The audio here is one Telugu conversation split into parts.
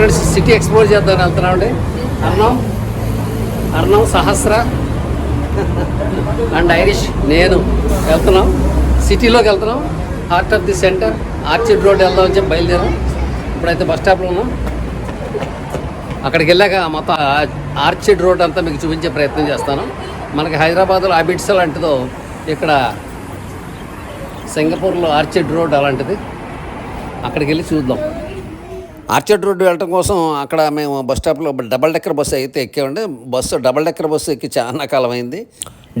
ఫ్రెండ్స్ సిటీ ఎక్స్ప్లోర్ చేద్దాం వెళ్తున్నాం అండి? అర్ణం? అర్ణం సహస్ర? అండ్ ఐరిష్ నేను వెళ్తున్నాం. సిటీలోకి వెళ్తున్నాం. Heart of the centre Orchard Road వెళ్దాం అని చెప్పి బయలుదేరాం. ఇప్పుడైతే బస్ స్టాప్లో ఉన్నాం. అక్కడికి వెళ్ళాక మొత్తం ఆర్చిడ్ రోడ్ అంతా మీకు చూపించే ప్రయత్నం చేస్తాను. మనకి హైదరాబాద్లో అబిడ్స్ లాంటిదో ఇక్కడ సింగపూర్లో ఆర్చిడ్ రోడ్ అలాంటిది. అక్కడికి వెళ్ళి చూద్దాం. ఆర్చర్డ్ రోడ్డు వెళ్ళటం కోసం అక్కడ మేము బస్ స్టాప్లో డబల్ డెక్కర్ బస్సు అయితే ఎక్కామండి. బస్సు డబల్ డెక్కర్ బస్సు ఎక్కి చాలా కాలం అయింది.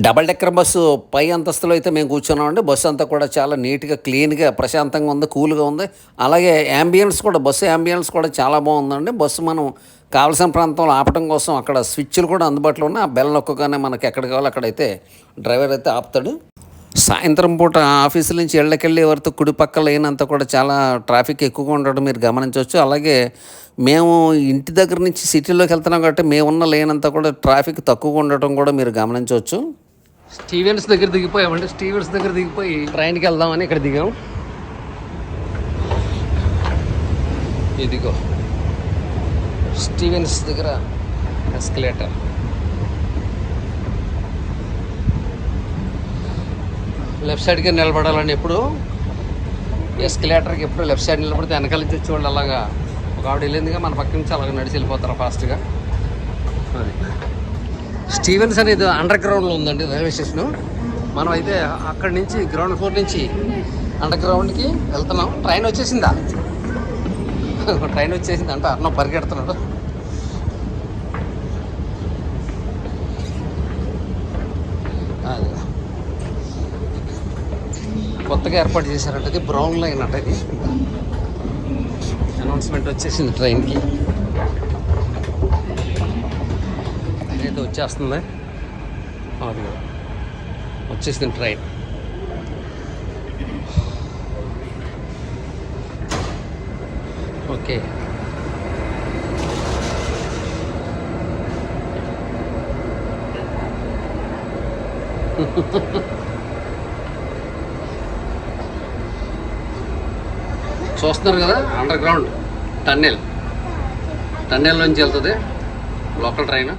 డబల్ డెక్కర్ బస్సు పై అంతస్తులో అయితే మేము కూర్చున్నామండి. బస్సు అంతా కూడా చాలా నీట్గా క్లీన్గా ప్రశాంతంగా ఉంది కూల్గా ఉంది. అలాగే యాంబియన్స్ కూడా బస్సు యాంబియన్స్ కూడా చాలా బాగుందండి. బస్సు మనం కావలసిన ప్రాంతంలో ఆపటం కోసం అక్కడ స్విచ్లు కూడా అందుబాటులో ఉన్నాయి. ఆ బెల్ నొక్కగానే మనకి ఎక్కడ కావాలో అక్కడైతే డ్రైవర్ అయితే ఆపుతాడు. సాయంత్రం పూట ఆఫీసుల నుంచి ఇళ్ళకెళ్ళి ఎవరితో కుడి పక్క లేనంత కూడా చాలా ట్రాఫిక్ ఎక్కువగా ఉండడం మీరు గమనించవచ్చు. అలాగే మేము ఇంటి దగ్గర నుంచి సిటీలోకి వెళ్తున్నాం కాబట్టి మేమున్న లేనంత కూడా ట్రాఫిక్ తక్కువగా ఉండటం కూడా మీరు గమనించవచ్చు. స్టీవెన్స్ దగ్గర దిగిపోయామంటే స్టీవెన్స్ దగ్గర దిగిపోయి ట్రైన్కి వెళ్దామని ఇక్కడ దిగాం. ఇదిగో. స్టీవెన్స్ దగ్గర ఎస్కలేటర్. లెఫ్ట్ సైడ్కి నిలబడాలని ఎప్పుడు ఎస్కలేటర్కి ఎప్పుడు లెఫ్ట్ సైడ్ నిలబడితే వెనకాల నుంచి వచ్చేవాళ్ళు అలాగా ఒక ఆవిడ వెళ్ళిందిగా మన పక్క నుంచి అలాగ నడిచి వెళ్ళిపోతారు ఫాస్ట్గా. అది. స్టీవెన్స్ అనేది అండర్ గ్రౌండ్లో ఉందండి రైల్వే స్టేషను. మనం అయితే అక్కడి నుంచి గ్రౌండ్ ఫ్లోర్ నుంచి అండర్ గ్రౌండ్కి వెళ్తున్నాం. ట్రైన్ వచ్చేసిందా? ట్రైన్ వచ్చేసింది అంటే అన్న పరిగెడుతున్నాడు అది కొత్తగా ఏర్పాటు చేశారంట ఇది బ్రౌన్ లైన్ అంట ఇది. అనౌన్స్మెంట్ వచ్చేసింది ట్రైన్కి అయితే వచ్చేస్తుంది. అది వచ్చేసింది ట్రైన్ ఓకే. చూస్తున్నారు కదా అండర్ గ్రౌండ్ టన్నెల్ టన్నెల్ నుంచి వెళ్తుంది లోకల్ ట్రైన్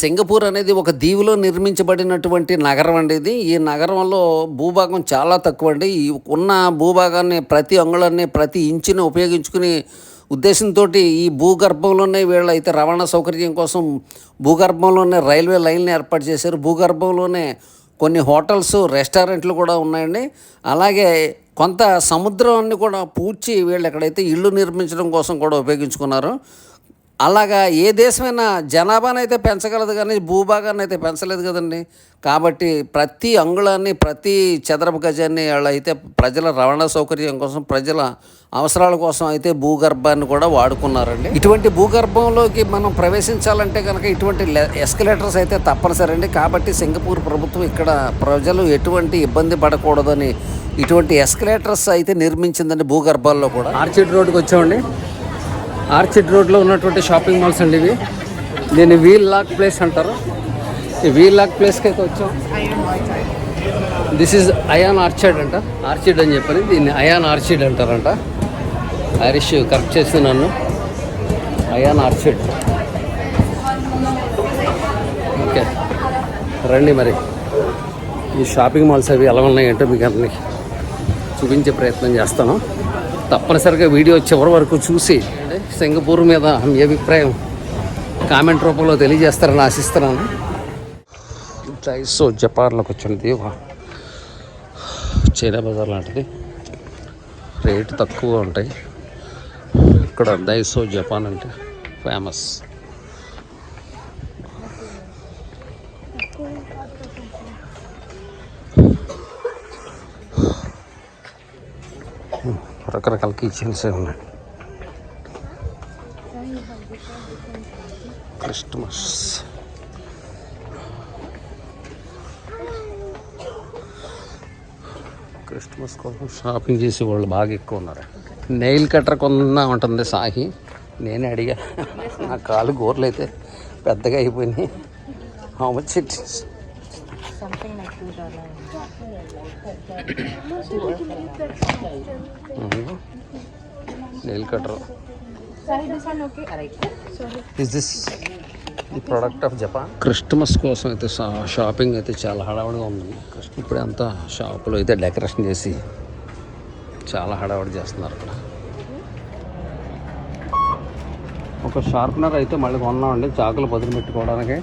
సింగపూర్ అనేది ఒక దీవిలో నిర్మించబడినటువంటి నగరం అండి ఇది. ఈ నగరంలో భూభాగం చాలా తక్కువ అండి. ఈ ఉన్న భూభాగాన్ని ప్రతి అంగుళాన్ని ప్రతి ఇంచుని ఉపయోగించుకుని ఉద్దేశంతో ఈ భూగర్భంలోనే వీళ్ళు అయితే రవాణా సౌకర్యం కోసం భూగర్భంలోనే రైల్వే లైన్లు ఏర్పాటు చేశారు. భూగర్భంలోనే కొన్ని హోటల్స్ రెస్టారెంట్లు కూడా ఉన్నాయండి. అలాగే కొంత సముద్రాన్ని కూడా పూడ్చి వీళ్ళు ఎక్కడైతే ఇల్లు నిర్మించడం కోసం కూడా ఉపయోగించుకున్నారు అలాగా ఏ దేశమైనా జనాభాను అయితే పెంచగలదు కానీ భూభాగాన్ని అయితే పెంచలేదు కదండి. కాబట్టి ప్రతి అంగుళాన్ని ప్రతి చదరపు గజాన్ని వాళ్ళు అయితే ప్రజల రవాణా సౌకర్యం కోసం ప్రజల అవసరాల కోసం అయితే భూగర్భాన్ని కూడా వాడుకున్నారండి. ఇటువంటి భూగర్భంలోకి మనం ప్రవేశించాలంటే కనుక ఇటువంటి ఎస్కలేటర్స్ అయితే తప్పనిసరి అండి కాబట్టి సింగపూర్ ప్రభుత్వం ఇక్కడ ప్రజలు ఎటువంటి ఇబ్బంది పడకూడదని ఇటువంటి ఎస్కలేటర్స్ అయితే నిర్మించిందండి భూగర్భాల్లో కూడా. ఆర్చిడ్ రోడ్కి వచ్చామండి. ఆర్చిడ్ రోడ్లో ఉన్నటువంటి షాపింగ్ మాల్స్ అండి ఇవి. దీన్ని వీల్ లాక్ ప్లేస్ అంటారు. ఈ వీల్ లాక్ ప్లేస్కి అయితే వచ్చాం. దిస్ ఈజ్ అయాన్ ఆర్చిడ్ అంట. ఆర్చిడ్ అని చెప్పని దీన్ని అయాన్ ఆర్చిడ్ అంటారంట. ఐరిష్ కరెక్ట్ చేసి నన్ను. ION Orchard okay. రండి మరి. ఈ షాపింగ్ మాల్స్ అవి ఎలా ఉన్నాయంటే మీకు అన్నీ చూపించే ప్రయత్నం చేస్తాను. తప్పనిసరిగా వీడియో చివరి వరకు చూసి సింగపూర్ మీద మీ అభిప్రాయం కామెంట్ రూపంలో తెలియజేస్తారని ఆశిస్తున్నాను. డైసో జపాన్లోకి వచ్చినది చైనా బజార్ లాంటిది. రేటు తక్కువ ఉంటాయి. ఇక్కడ దైసో జపాన్ అంటే ఫేమస్. రకరకాల కిచెన్స్ ఉన్నాయి. క్రిస్టమస్ క్రిస్టమస్ కోసం షాపింగ్ చేసే వాళ్ళు బాగా ఎక్కువ ఉన్నారు. నెయిల్ కట్టర్ కొందా ఉంటుంది సాహి నేనే అడిగా. నా కాలు గోర్లు అయితే పెద్దగా అయిపోయినాయి. How much it nail cutter is this ఈ ప్రోడక్ట్ ఆఫ్ జపాన్ క్రిస్టమస్ కోసం అయితే షా- షాపింగ్ అయితే చాలా హడావుడిగా ఉందండి ఇప్పుడే అంతా షాపులో అయితే డెకరేషన్ చేసి చాలా హడావుడి చేస్తున్నారు అక్కడ. ఒక షార్ప్నర్ అయితే మళ్ళీ కొన్నామండి. చాకులు పదులు పెట్టుకోవడానికి.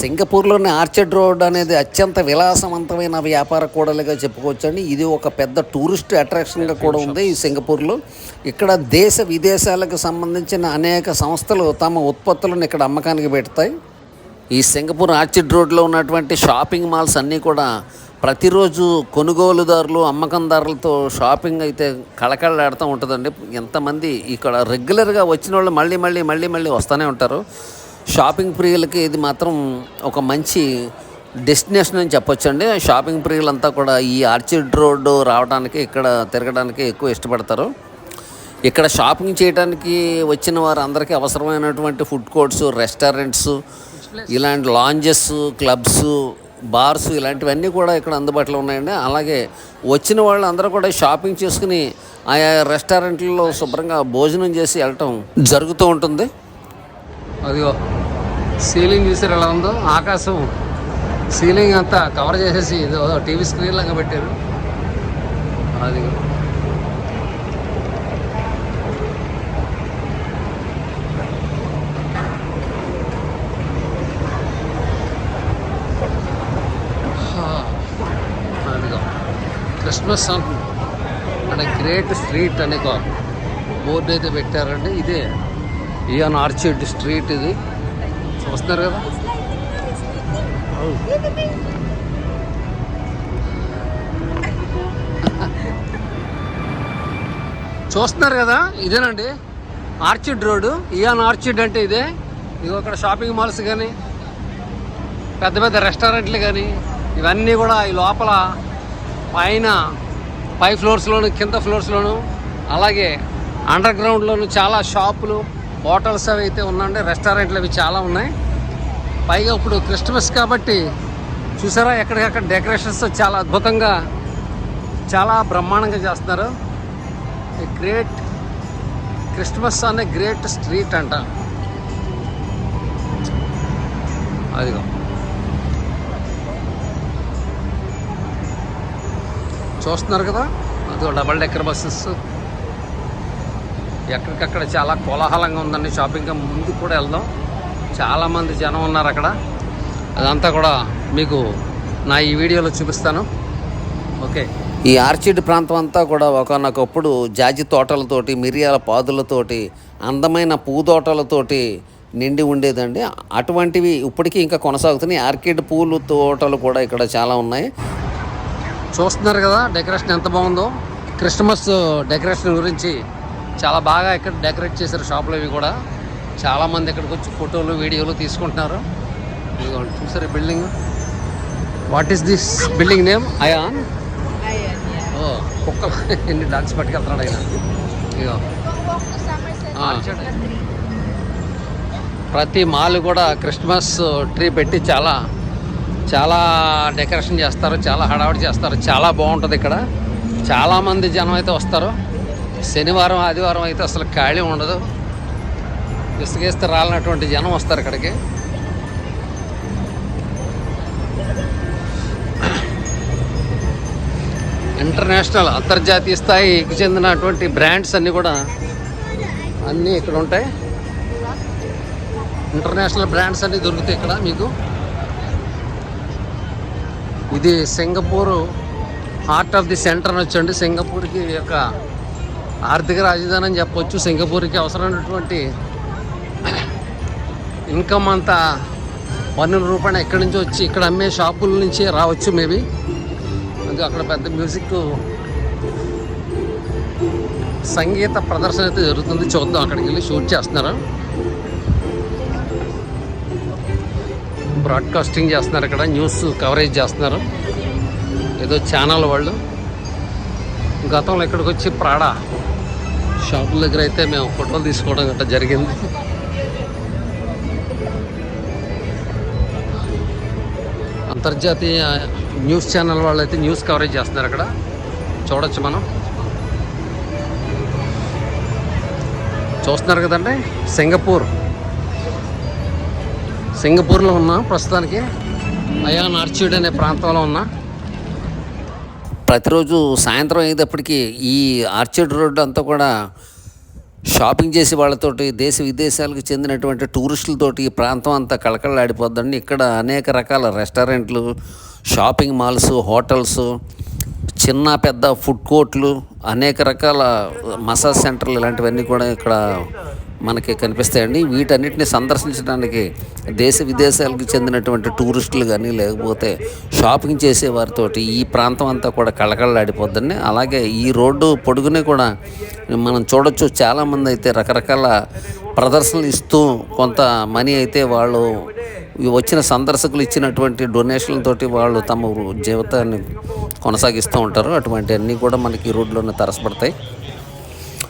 సింగపూర్లోని ఆర్చర్డ్ రోడ్ అనేది అత్యంత విలాసవంతమైన వ్యాపార కూడలిగా చెప్పుకోవచ్చండి. ఇది ఒక పెద్ద టూరిస్ట్ అట్రాక్షన్గా కూడా ఉంది ఈ సింగపూర్లో. ఇక్కడ దేశ విదేశాలకు సంబంధించిన అనేక సంస్థలు తమ ఉత్పత్తులను ఇక్కడ అమ్మకానికి పెడతాయి. ఈ సింగపూర్ ఆర్చిడ్ రోడ్లో ఉన్నటువంటి షాపింగ్ మాల్స్ అన్నీ కూడా ప్రతిరోజు కొనుగోలుదారులు అమ్మకందారులతో షాపింగ్ అయితే కళకళలాడుతూ ఉంటుందండి. ఎంతమంది ఇక్కడ రెగ్యులర్గా వచ్చిన వాళ్ళు మళ్ళీ మళ్ళీ మళ్ళీ మళ్ళీ వస్తూనే ఉంటారు. షాపింగ్ ప్రియులకి ఇది మాత్రం ఒక మంచి డెస్టినేషన్ అని చెప్పొచ్చండి. షాపింగ్ ప్రియులంతా కూడా ఈ ఆర్చిడ్ రోడ్డు రావడానికి ఇక్కడ తిరగడానికి ఎక్కువ ఇష్టపడతారు. ఇక్కడ షాపింగ్ చేయడానికి వచ్చిన వారు అందరికీ అవసరమైనటువంటి ఫుడ్ కోర్ట్స్ రెస్టారెంట్స్ ఇలాంటి లాంజెస్ క్లబ్స్ బార్స్ ఇలాంటివన్నీ కూడా ఇక్కడ అందుబాటులో ఉన్నాయండి. అలాగే వచ్చిన వాళ్ళు అందరూ కూడా షాపింగ్ చేసుకుని ఆయా రెస్టారెంట్లలో శుభ్రంగా భోజనం చేసి వెళ్ళటం జరుగుతూ ఉంటుంది. అదిగో సీలింగ్ చూసారు ఎలా ఉందో? ఆకాశం. సీలింగ్ అంతా కవర్ చేసేసి ఏదో టీవీ స్క్రీన్ లాగా పెట్టారు. అదిగో. అదిగో. క్రిస్మస్ అంటున్నాం అంటే గ్రేట్ స్ట్రీట్ అనే బోర్డు అయితే పెట్టారండి. ఇదే. ఇయాన్ ఆర్చిడ్ స్ట్రీట్ ఇది. చూస్తున్నారు కదా? చూస్తున్నారు కదా? ఇదేనండి. ఆర్చిడ్ రోడ్డు ఇయాన్ ఆర్చిడ్ అంటే ఇదే. ఇది అక్కడ షాపింగ్ మాల్స్ కానీ పెద్ద పెద్ద రెస్టారెంట్లు కానీ ఇవన్నీ కూడా ఈ లోపల పైన పై ఫ్లోర్స్లోను కింద ఫ్లోర్స్లోను అలాగే అండర్ గ్రౌండ్లోను చాలా షాపులు హోటల్స్ అవి అయితే ఉన్నాయండి. రెస్టారెంట్లు అవి చాలా ఉన్నాయి. పైగా ఇప్పుడు క్రిస్మస్ కాబట్టి చూసారా ఎక్కడికక్కడ డెకరేషన్స్ చాలా అద్భుతంగా చాలా బ్రహ్మాండంగా చేస్తున్నారు. గ్రేట్ క్రిస్మస్ అనే గ్రేట్ స్ట్రీట్ అంట. అదిగో. చూస్తున్నారు కదా? అదిగో డబల్ డెక్కర్ బస్సెస్. ఎక్కడికక్కడ చాలా కోలాహలంగా ఉందండి. షాపింగ్ ముందు కూడా వెళ్దాం. చాలామంది జనం ఉన్నారు అక్కడ. అదంతా కూడా మీకు నా ఈ వీడియోలో చూపిస్తాను. ఓకే. ఈ ఆర్చిడ్ ప్రాంతం అంతా కూడా ఒకనొకప్పుడు జాజి తోటలతోటి మిరియాల పాదులతోటి అందమైన పూతోటలతోటి నిండి ఉండేదండి. అటువంటివి ఇప్పటికీ ఇంకా కొనసాగుతున్నాయి. ఆర్కిడ్ పూలు తోటలు కూడా ఇక్కడ చాలా ఉన్నాయి. చూస్తున్నారు కదా డెకరేషన్ ఎంత బాగుందో. క్రిస్మస్ డెకరేషన్ గురించి చాలా బాగా ఇక్కడ డెకరేట్ చేశారు షాపులు అవి కూడా. చాలామంది ఇక్కడికి వచ్చి ఫోటోలు వీడియోలు తీసుకుంటున్నారు. ఇదిగోండి చూసారు building? What is this building name? ION ఓ కుక్క. ఎన్ని డాగ్స్ పట్టుకెళ్తున్నాడు ఆయన. ఇగో ప్రతి మాల్ కూడా క్రిస్మస్ ట్రీ పెట్టి చాలా చాలా డెకరేషన్ చేస్తారు చాలా హడావిడి చేస్తారు. చాలా బాగుంటుంది ఇక్కడ. చాలామంది జనం అయితే వస్తారు. శనివారం ఆదివారం అయితే అసలు ఖాళీ ఉండదు. విసిగేస్తే రాలినటువంటి జనం వస్తారు ఇక్కడికి. ఇంటర్నేషనల్ అంతర్జాతీయ స్థాయికి చెందినటువంటి బ్రాండ్స్ అన్నీ కూడా అన్నీ ఇక్కడ ఉంటాయి. ఇంటర్నేషనల్ బ్రాండ్స్ అన్నీ దొరుకుతాయి ఇక్కడ మీకు. ఇది Singapore heart of the centre అని వచ్చండి సింగపూర్కి యొక్క ఆర్థిక రాజధాని అని చెప్పొచ్చు సింగపూర్కి అవసరమైనటువంటి ఇన్కమ్ అంతా పన్నెండు రూపాయలు ఎక్కడి నుంచి వచ్చి ఇక్కడ అమ్మే షాపుల నుంచి రావచ్చు మేబీ. అందుకే అక్కడ పెద్ద మ్యూజిక్ సంగీత ప్రదర్శన అయితే జరుగుతుంది. చూద్దాం అక్కడికి వెళ్ళి షూట్ చేస్తున్నారు. బ్రాడ్కాస్టింగ్ చేస్తున్నారు ఇక్కడ న్యూస్ కవరేజ్ చేస్తున్నారు. ఏదో ఛానల్ వాళ్ళు. గతంలో ఇక్కడికి వచ్చి ప్రాడా షాపుల దగ్గర అయితే మేము ఫోటోలు తీసుకోవడం గట్రా జరిగింది. అంతర్జాతీయ న్యూస్ ఛానల్ వాళ్ళు అయితే న్యూస్ కవరేజ్ చేస్తున్నారు అక్కడ. చూడొచ్చు మనం. చూస్తున్నారు కదండి సింగపూర్. సింగపూర్లో ఉన్నా ప్రస్తుతానికి. అయాన్ ఆర్చిడ్ అనే ప్రాంతంలో ఉన్నా. ప్రతిరోజు సాయంత్రం అయ్యేటప్పటికీ ఈ ఆర్చర్డ్ రోడ్డు అంతా కూడా షాపింగ్ చేసే వాళ్ళతోటి దేశ విదేశాలకు చెందినటువంటి టూరిస్టులతోటి ఈ ప్రాంతం అంతా కళకళలాడిపోద్దండి. ఇక్కడ అనేక రకాల రెస్టారెంట్లు షాపింగ్ మాల్స్ హోటల్స్ చిన్న పెద్ద ఫుడ్ కోర్ట్లు అనేక రకాల మసాజ్ సెంటర్లు ఇలాంటివన్నీ కూడా ఇక్కడ మనకి కనిపిస్తాయండి. వీటన్నిటిని సందర్శించడానికి దేశ విదేశాలకు చెందినటువంటి టూరిస్టులు కానీ లేకపోతే షాపింగ్ చేసే వారితోటి ఈ ప్రాంతం అంతా కూడా కళకళలాడిపోద్దండి. అలాగే ఈ రోడ్డు పొడుగునే కూడా మనం చూడొచ్చు. చాలామంది అయితే రకరకాల ప్రదర్శనలు ఇస్తూ కొంత మనీ అయితే వాళ్ళు వచ్చిన సందర్శకులు ఇచ్చినటువంటి డొనేషన్లతోటి వాళ్ళు తమ జీవితాన్ని కొనసాగిస్తూ ఉంటారు. అటువంటి అన్నీ కూడా మనకి ఈ రోడ్లోనే తరసపడతాయి.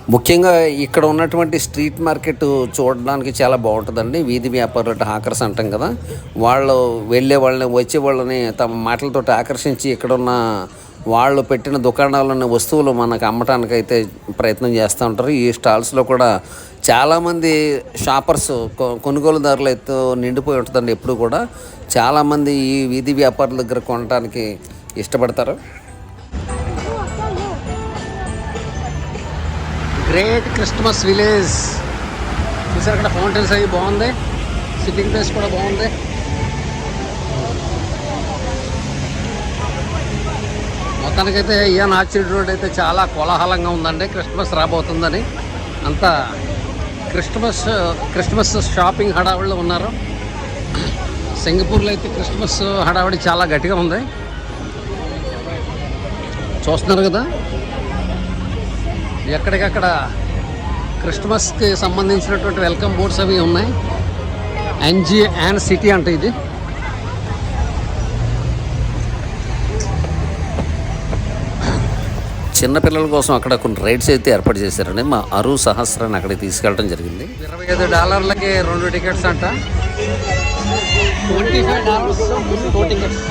ముఖ్యంగా ఇక్కడ ఉన్నటువంటి స్ట్రీట్ మార్కెట్ చూడడానికి చాలా బాగుంటుందండి. వీధి వ్యాపారులు హాకర్స్ అంటాం కదా. వాళ్ళు వెళ్ళే వాళ్ళని వచ్చే వాళ్ళని తమ మాటలతో ఆకర్షించి ఇక్కడ ఉన్న వాళ్ళు పెట్టిన దుకాణాల్లోని వస్తువులు మనకు అమ్మటానికి అయితే ప్రయత్నం చేస్తూ ఉంటారు. ఈ స్టాల్స్లో కూడా చాలామంది షాపర్స్ కొ- కొనుగోలుదారులు అయితే నిండిపోయి ఉంటుందండి ఎప్పుడు కూడా. చాలామంది ఈ వీధి వ్యాపారుల దగ్గర కొనడానికి ఇష్టపడతారు. గ్రేట్ క్రిస్మస్ విలేజ్ చూసారు అక్కడ ఫౌంటైన్స్ అవి బాగుంది. సిట్టింగ్ ప్లేస్ కూడా బాగుంది. మొత్తానికైతే ఇయాన్ ఆర్చిడ్ రోడ్ అయితే చాలా కోలాహలంగా ఉందండి. క్రిస్మస్ రాబోతుందని. అంతా క్రిస్మస్ క్రిస్మస్ షాపింగ్ హడావిడిలో ఉన్నారు. సింగపూర్లో అయితే క్రిస్మస్ హడావిడి చాలా గట్టిగా ఉంది. చూస్తున్నారు కదా? ఎక్కడికక్కడ క్రిస్మస్కి సంబంధించినటువంటి వెల్కమ్ బోర్డ్స్ అవి ఉన్నాయి. ఎన్జి అండ్ సిటీ అంట ఇది. చిన్నపిల్లల కోసం అక్కడ కొన్ని రైడ్స్ అయితే ఏర్పాటు చేశారండి. మా అరు సహస్రాన్ని అక్కడికి తీసుకెళ్ళడం జరిగింది. ఇరవై ఐదు డాలర్లకి రెండు టికెట్స్ అంట. Twenty five dollars two tickets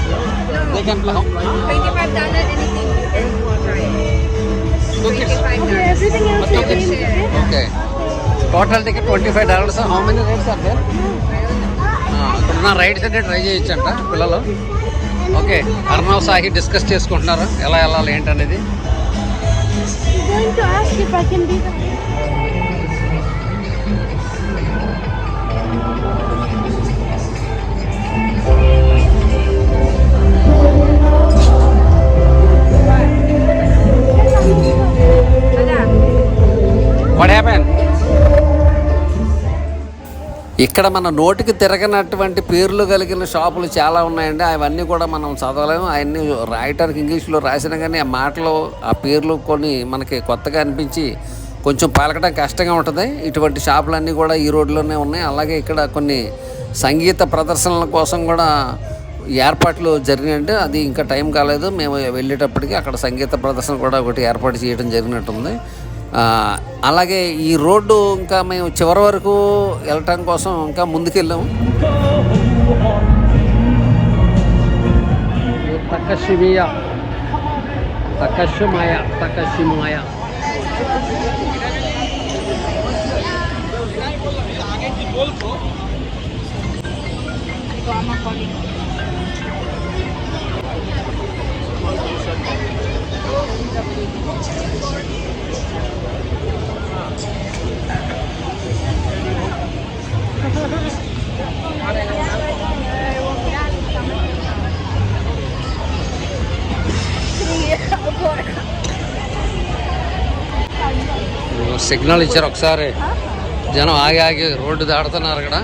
total ticket twenty five dollars how many rides అక్కడ ఉన్న రైడ్స్ అంటే ట్రై అంట పిల్లలు. ఓకే అర్ణవ్ సాహి డిస్కస్ చేసుకుంటున్నారు? ఎలా వెళ్ళాలి ఏంటనేది? వాట్ హ్యాపెన్ ఇక్కడ మన నోటికి తిరగనటువంటి పేర్లు కలిగిన షాపులు చాలా ఉన్నాయండి. అవన్నీ కూడా మనం చదవలేము. అవన్నీ రాయటానికి ఇంగ్లీష్లో రాసినా కానీ ఆ మాటలు ఆ పేర్లు కొన్ని మనకి కొత్తగా అనిపించి కొంచెం పలకడం కష్టంగా ఉంటుంది. ఇటువంటి షాపులన్నీ కూడా ఈ రోడ్లోనే ఉన్నాయి. అలాగే ఇక్కడ కొన్ని సంగీత ప్రదర్శనల కోసం కూడా ఏర్పాట్లు జరిగినట్టు. అది ఇంకా టైం కాలేదు. మేము వెళ్ళేటప్పటికి అక్కడ సంగీత ప్రదర్శన కూడా ఒకటి ఏర్పాటు చేయడం జరిగినట్టుంది. అలాగే ఈ రోడ్డు ఇంకా మేము చివరి వరకు వెళ్ళటం కోసం ఇంకా ముందుకెళ్ళాము. తకషిమియా తకషుమాయ తకషిమాయ సిగ్నల్ ఇచ్చారు ఒకసారి జనం ఆగి ఆగి రోడ్డు దాడుతున్నారు అక్కడ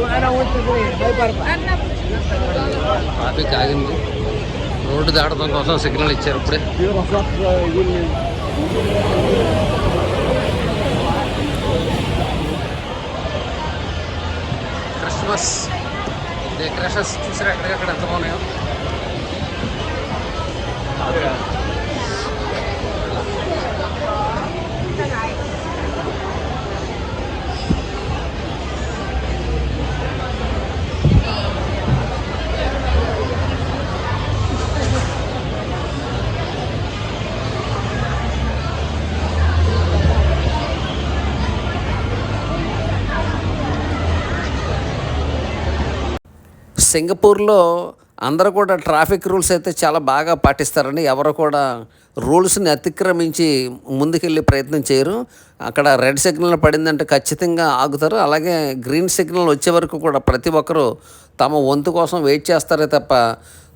We're ట్రాఫిక్ ఆగింది రోడ్డు దాటడం కోసం సిగ్నల్ ఇచ్చారు ఇప్పుడే. క్రిస్మస్. డెకరేషన్స్ చూసారు ఎక్కడికక్కడ ఎంత బాగున్నాయో? సింగపూర్లో అందరూ కూడా ట్రాఫిక్ రూల్స్ అయితే చాలా బాగా పాటిస్తారండి ఎవరు కూడా రూల్స్ని అతిక్రమించి ముందుకెళ్ళే ప్రయత్నం చేయరు. అక్కడ రెడ్ సిగ్నల్ పడిందంటే ఖచ్చితంగా ఆగుతారు. అలాగే గ్రీన్ సిగ్నల్ వచ్చే వరకు కూడా ప్రతి ఒక్కరూ తమ వంతు కోసం వెయిట్ చేస్తారే తప్ప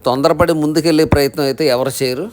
తొందరపడి ముందుకెళ్ళే ప్రయత్నం అయితే ఎవరు చేయరు.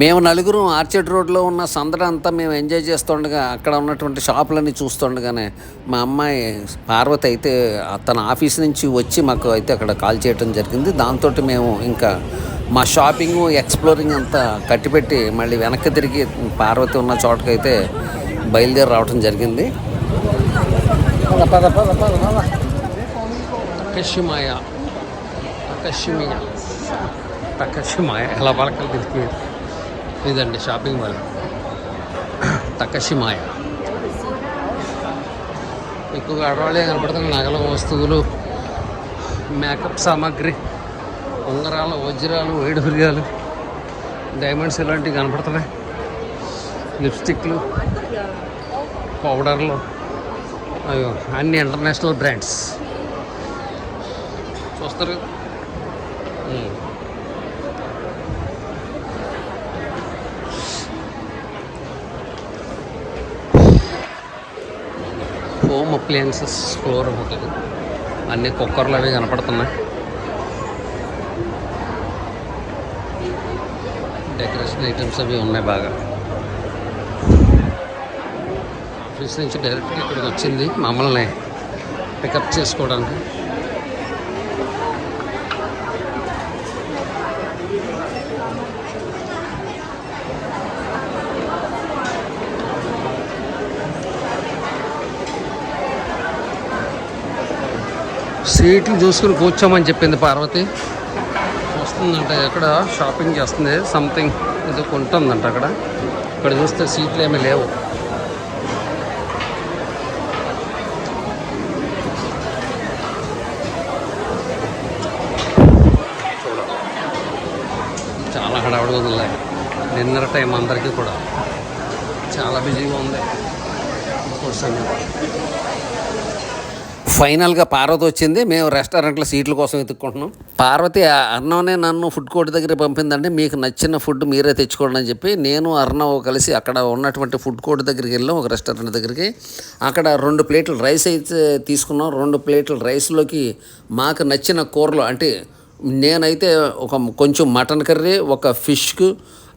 మేము నలుగురు ఆర్చర్డ్ రోడ్లో ఉన్న సందడి అంతా మేము ఎంజాయ్ చేస్తుండగా అక్కడ ఉన్నటువంటి షాపులన్నీ చూస్తుండగానే మా అమ్మాయి పార్వతి అయితే తన ఆఫీస్ నుంచి వచ్చి మాకు అయితే అక్కడ కాల్ చేయడం జరిగింది. దాంతో మేము ఇంకా మా షాపింగ్ ఎక్స్ప్లోరింగ్ అంతా కట్టిపెట్టి మళ్ళీ వెనక్కి తిరిగి పార్వతి ఉన్న చోటకైతే బయలుదేరి రావడం జరిగింది. తకషిమాయ తకషిమియ తకషిమాయ ఎలా పలకలు? తిరిగి ఇదండి షాపింగ్ మాల్. తకషిమాయ. ఎక్కువగా ఆడవాళ్ళే కనపడుతున్న నగల వస్తువులు మేకప్ సామాగ్రి ఉంగరాలు వజ్రాలు వైడూర్యాలు డైమండ్స్ ఇలాంటివి కనపడుతున్నాయి. లిప్స్టిక్లు పౌడర్లు అయ్యో అన్ని ఇంటర్నేషనల్ బ్రాండ్స్. చూస్తారు. హోమ్ అప్లయన్సెస్ ఫ్లోర్ ఒకటి. అన్ని కుక్కర్లు అవి కనపడుతున్నాయి. డెకరేషన్ ఐటమ్స్ అవి ఉన్నాయి బాగా. ఆఫీస్ నుంచి డైరెక్ట్గా ఇక్కడికి వచ్చింది మమ్మల్ని. పికప్ చేసుకోవడానికి. సీట్లు చూసుకుని కూర్చోమని చెప్పింది పార్వతి. వస్తుందంట ఎక్కడ షాపింగ్ చేస్తుంది సంథింగ్ ఏదో కొంటుందంట అక్కడ. ఇక్కడ చూస్తే సీట్లు ఏమీ లేవు. చాలా హడావుడిగా ఉంది డిన్నర్ టైం అందరికీ కూడా. చాలా బిజీగా ఉంది. కూర్చొని ఫైనల్గా పార్వతి వచ్చింది. మేము రెస్టారెంట్లో సీట్ల కోసం వెతుక్కుంటున్నాం. పార్వతి అర్ణవనే నన్ను ఫుడ్ కోర్ట్ దగ్గర పంపిందంటే మీకు నచ్చిన ఫుడ్ మీరే తెచ్చుకోండి అని చెప్పి నేను అర్ణవ్ కలిసి అక్కడ ఉన్నటువంటి ఫుడ్ కోర్ట్ దగ్గరికి వెళ్ళాం ఒక రెస్టారెంట్ దగ్గరికి. అక్కడ రెండు ప్లేట్లు రైస్ అయితే తీసుకున్నాం. రెండు ప్లేట్లు రైస్లోకి మాకు నచ్చిన కూరలు అంటే నేనైతే ఒక కొంచెం మటన్ కర్రీ ఒక ఫిష్కు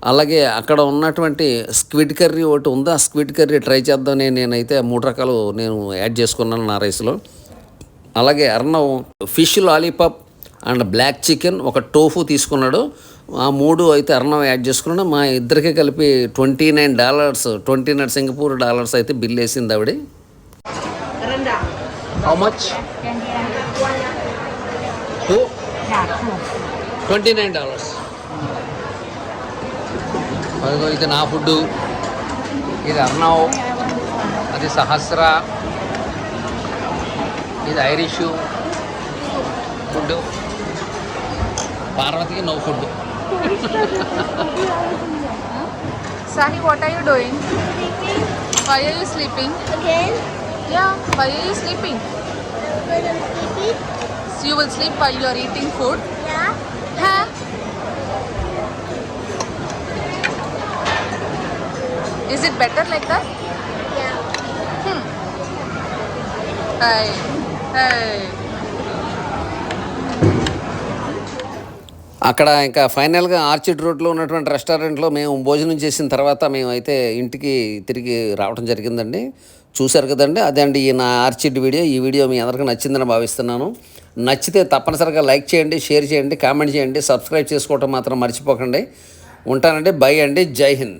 అలాగే అక్కడ ఉన్నటువంటి స్క్విడ్ కర్రీ ఒకటి ఉందా. స్క్విడ్ కర్రీ ట్రై చేద్దామని నేనైతే మూడు రకాలు నేను యాడ్ చేసుకున్నాను నా రైస్లో. అలాగే Arnav fish lollipop and black chicken ఒక టోఫు తీసుకున్నాడు. ఆ మూడు అయితే అర్ణవ్ యాడ్ చేసుకున్నాడు. మా ఇద్దరికి కలిపి twenty nine dollars twenty nine Singapore dollars అయితే బిల్ వేసింది ఆవిడ. How much twenty nine dollars. అదిగో ఇది నా ఫుడ్డు. ఇది అర్ణవ్. అది సహస్ర. ఇది ఐరిష్ ఫుడ్ పార్వతికి no food Sahi, what are you doing? Sleeping Why are you sleeping? again. Yeah, why are you sleeping? Because I'm sleepy. So you will sleep while you are eating food? Yeah. Huh? Is it better like that? Yeah. Hey, hey. అక్కడ ఇంకా ఫైనల్గా ఆర్చిడ్ రోడ్లో ఉన్నటువంటి రెస్టారెంట్లో మేము భోజనం చేసిన తర్వాత మేమైతే ఇంటికి తిరిగి రావడం జరిగిందండి. చూశారు కదండి? అదే అండి ఈ నా ఆర్చిడ్ వీడియో. ఈ వీడియో మీ అందరికీ నచ్చిందని భావిస్తున్నాను. నచ్చితే తప్పనిసరిగా లైక్ చేయండి షేర్ చేయండి కామెంట్ చేయండి సబ్స్క్రైబ్ చేసుకోవటం మాత్రం మర్చిపోకండి. ఉంటానండి. బై అండి. జై హింద్.